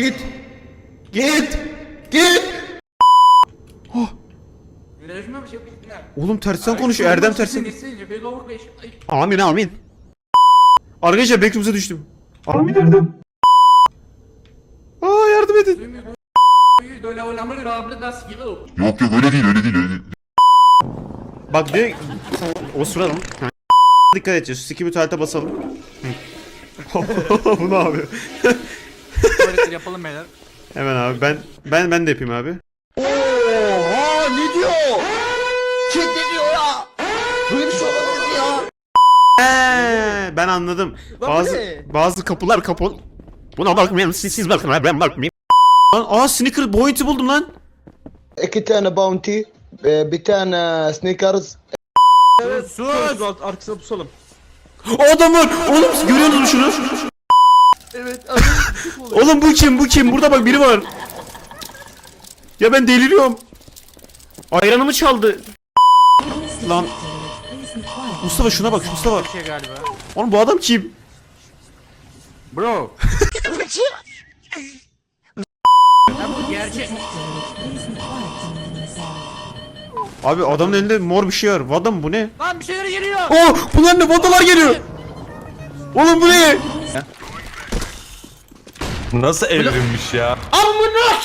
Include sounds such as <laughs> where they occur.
Git. Git. Się na... Oğlum tersten konuşuyor. Erdem tersten. Amin amin. Arkadaşlar backroom'a düştüm. Amin Erdem. Aa yardım edin. Yok yok öyle değil öyle değil öyle değil. Bak diyor o sırada dikkat edeceğiz. Skibidi tuvalete basalım. <laughs> <laughs> Bu ne abi? Tuvaletleri yapalım beyler. Hemen abi ben ben ben de yapayım abi. Oha ne diyor? Kim ne diyor ya? Böyle bir şey mi ya? Ee, ben anladım. bu bazı ne? bazı kapılar kapalı. Buna bakmayın siz, siz bakın ben bakmayayım. Lan aa sneaker bounty buldum lan. İki tane bounty, e, bir tane sneakers. Sus. Alt arkasına pusalım. Adam var. Oğlum görüyor musun şunu? Oğlum bu kim bu kim? Burada bak biri var. Ya ben deliriyorum. Ayranımı çaldı. Lan. Mustafa şuna bak Mustafa. Şey galiba. Oğlum bu adam kim? Bro. gerçek. Abi adamın elinde mor bir şey var. Bu adam bu ne? Lan bir şeyler geliyor. Oh bunlar ne? Vadalar geliyor. Oğlum bu ne? Nasıl evrilmiş ya? Amına